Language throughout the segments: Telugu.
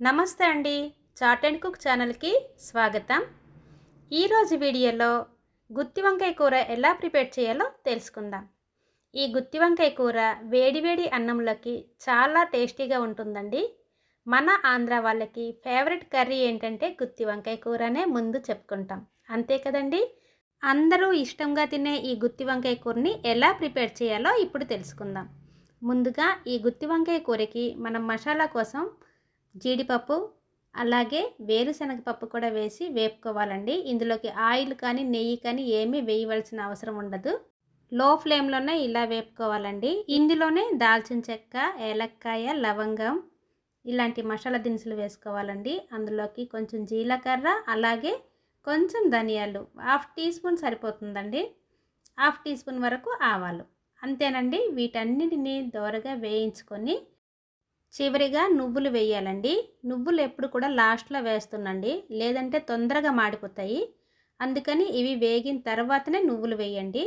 నమస్తే అండి. చాట్ అండ్ కుక్ ఛానల్కి స్వాగతం. ఈరోజు వీడియోలో గుత్తి వంకాయ కూర ఎలా ప్రిపేర్ చేయాలో తెలుసుకుందాం. ఈ గుత్తి వంకాయ కూర వేడివేడి అన్నంలోకి చాలా టేస్టీగా ఉంటుందండి. మన ఆంధ్ర వాళ్ళకి ఫేవరెట్ కర్రీ ఏంటంటే గుత్తి వంకాయ కూరనే ముందు చెప్పుకుంటాం. అంతే కదండి? అందరూ ఇష్టంగా తినే ఈ గుత్తి వంకాయ కూరని ఎలా ప్రిపేర్ చేయాలో ఇప్పుడు తెలుసుకుందాం. ముందుగా ఈ గుత్తి వంకాయ కూరకి మనం మసాలా కోసం జీడిపప్పు అలాగే వేరుశనగ పప్పు కూడా వేసి వేపుకోవాలండి. ఇందులోకి ఆయిల్ కానీ నెయ్యి కానీ ఏమీ వేయవలసిన అవసరం ఉండదు. లో ఫ్లేమ్లోనే ఇలా వేపుకోవాలండి. ఇందులోనే దాల్చిన చెక్క ఏలక్కాయ లవంగం ఇలాంటి మసాలా దినుసులు వేసుకోవాలండి. అందులోకి కొంచెం జీలకర్ర అలాగే కొంచెం ధనియాలు. హాఫ్ టీ స్పూన్ సరిపోతుందండి. హాఫ్ టీ స్పూన్ వరకు ఆవాలు. అంతేనండి. వీటన్నిటిని దోరగా వేయించుకొని చివరిగా నువ్వులు వేయాలండి. నువ్వులు ఎప్పుడు కూడా లాస్ట్లో వేస్తుండండి. లేదంటే తొందరగా మాడిపోతాయి. అందుకని ఇవి వేగిన తర్వాతనే నువ్వులు వేయండి.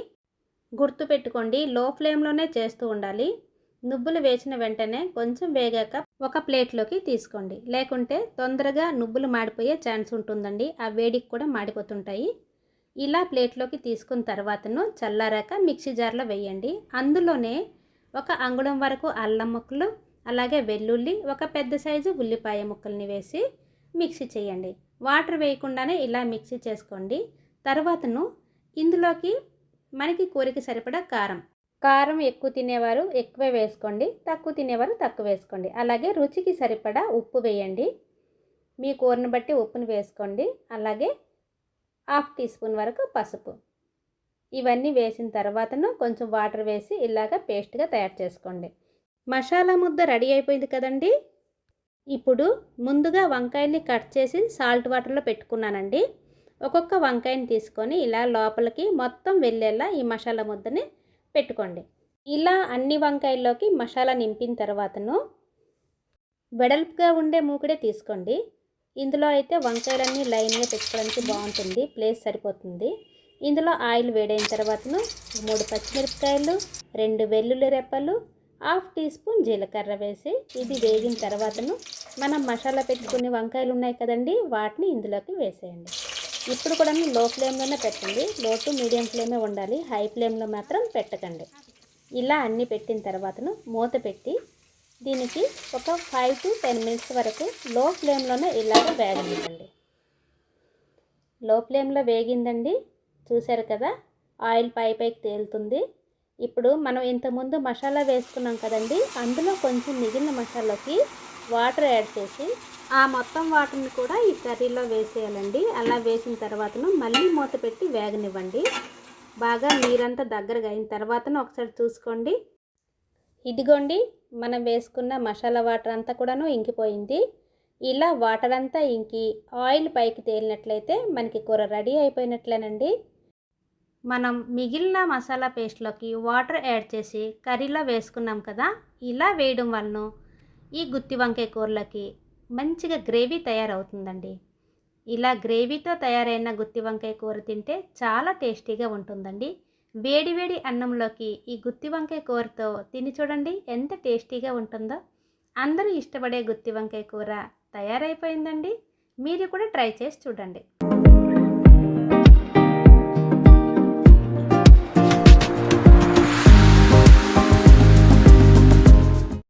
గుర్తుపెట్టుకోండి లో ఫ్లేమ్లోనే చేస్తూ ఉండాలి. నువ్వులు వేసిన వెంటనే కొంచెం వేగాక ఒక ప్లేట్లోకి తీసుకోండి. లేకుంటే తొందరగా నువ్వులు మాడిపోయే ఛాన్స్ ఉంటుందండి. ఆ వేడికి కూడా మాడిపోతుంటాయి. ఇలా ప్లేట్లోకి తీసుకున్న తర్వాతను చల్లారాక మిక్సీ జార్లో వేయండి. అందులోనే ఒక అంగుళం వరకు అల్లం ముక్కలు అలాగే వెల్లుల్లి ఒక పెద్ద సైజు ఉల్లిపాయ ముక్కల్ని వేసి మిక్సీ చేయండి. వాటర్ వేయకుండానే ఇలా మిక్సీ చేసుకోండి. తర్వాతను ఇందులోకి మనకి కూరకి సరిపడా కారం. కారం ఎక్కువ తినేవారు ఎక్కువ వేసుకోండి. తక్కువ తినేవారు తక్కువ వేసుకోండి. అలాగే రుచికి సరిపడా ఉప్పు వేయండి. మీ కూరని బట్టి ఉప్పుని వేసుకోండి. అలాగే హాఫ్ టీ స్పూన్ వరకు పసుపు. ఇవన్నీ వేసిన తర్వాతను కొంచెం వాటర్ వేసి ఇలాగ పేస్ట్గా తయారు చేసుకోండి. మసాలా ముద్ద రెడీ అయిపోయింది కదండి? ఇప్పుడు ముందుగా వంకాయని కట్ చేసి సాల్ట్ వాటర్లో పెట్టుకున్నానండి. ఒక్కొక్క వంకాయని తీసుకొని ఇలా లోపలికి మొత్తం వెళ్ళేలా ఈ మసాలా ముద్దని పెట్టుకోండి. ఇలా అన్ని వంకాయల్లోకి మసాలా నింపిన తర్వాతను వెడల్పుగా ఉండే మూకుడే తీసుకోండి. ఇందులో అయితే వంకాయలన్నీ లైన్గా పెట్టుకోవడానికి బాగుంటుంది. ప్లేస్ సరిపోతుంది. ఇందులో ఆయిల్ వేడైన తర్వాతను మూడు పచ్చిమిరపకాయలు రెండు వెల్లుల్లి రెప్పలు హాఫ్ టీ స్పూన్ జీలకర్ర వేసి ఇది వేగిన తర్వాతను మనం మసాలా పెట్టుకునే వంకాయలు ఉన్నాయి కదండి వాటిని ఇందులోకి వేసేయండి. ఇప్పుడు కూడా లో ఫ్లేమ్లోనే పెట్టండి. లో టు మీడియం ఫ్లేమే ఉండాలి. హై ఫ్లేమ్లో మాత్రం పెట్టకండి. ఇలా అన్నీ పెట్టిన తర్వాతను మూత పెట్టి దీనికి ఒక ఫైవ్ టు టెన్ మినిట్స్ వరకు లో ఫ్లేమ్లోనే ఇలాగ వేగనివ్వండి. లో ఫ్లేమ్లో వేగిందండి. చూశారు కదా? ఆయిల్ పై పైకి తేలుతుంది. ఇప్పుడు మనం ఇంతకుముందు మసాలా వేసుకున్నాం కదండి అందులో కొంచెం మిగిలిన మసాలాకి వాటర్ యాడ్ చేసి ఆ మొత్తం వాటర్ని కూడా ఈ కర్రీలో వేసేయాలండి. అలా వేసిన తర్వాతను మళ్ళీ మూత పెట్టి వేగనివ్వండి. బాగా నీరంతా దగ్గరగా అయిన తర్వాతను ఒకసారి చూసుకోండి. ఇదిగోండి మనం వేసుకున్న మసాలా వాటర్ అంతా కూడాను ఇంకిపోయింది. ఇలా వాటర్ అంతా ఇంకి ఆయిల్ పైకి తేలినట్లయితే మనకి కూర రెడీ అయిపోయినట్లేనండి. మనం మిగిలిన మసాలా పేస్ట్లోకి వాటర్ యాడ్ చేసి కర్రీలో వేసుకున్నాం కదా ఇలా వేయడం వలన ఈ గుత్తి వంకాయ కూరలకి మంచిగా గ్రేవీ తయారవుతుందండి. ఇలా గ్రేవీతో తయారైన గుత్తి వంకాయ కూర తింటే చాలా టేస్టీగా ఉంటుందండి. వేడివేడి అన్నంలోకి ఈ గుత్తి వంకాయ కూరతో తిని చూడండి ఎంత టేస్టీగా ఉంటుందో. అందరూ ఇష్టపడే గుత్తి వంకాయ కూర తయారైపోయిందండి. మీరు కూడా ట్రై చేసి చూడండి.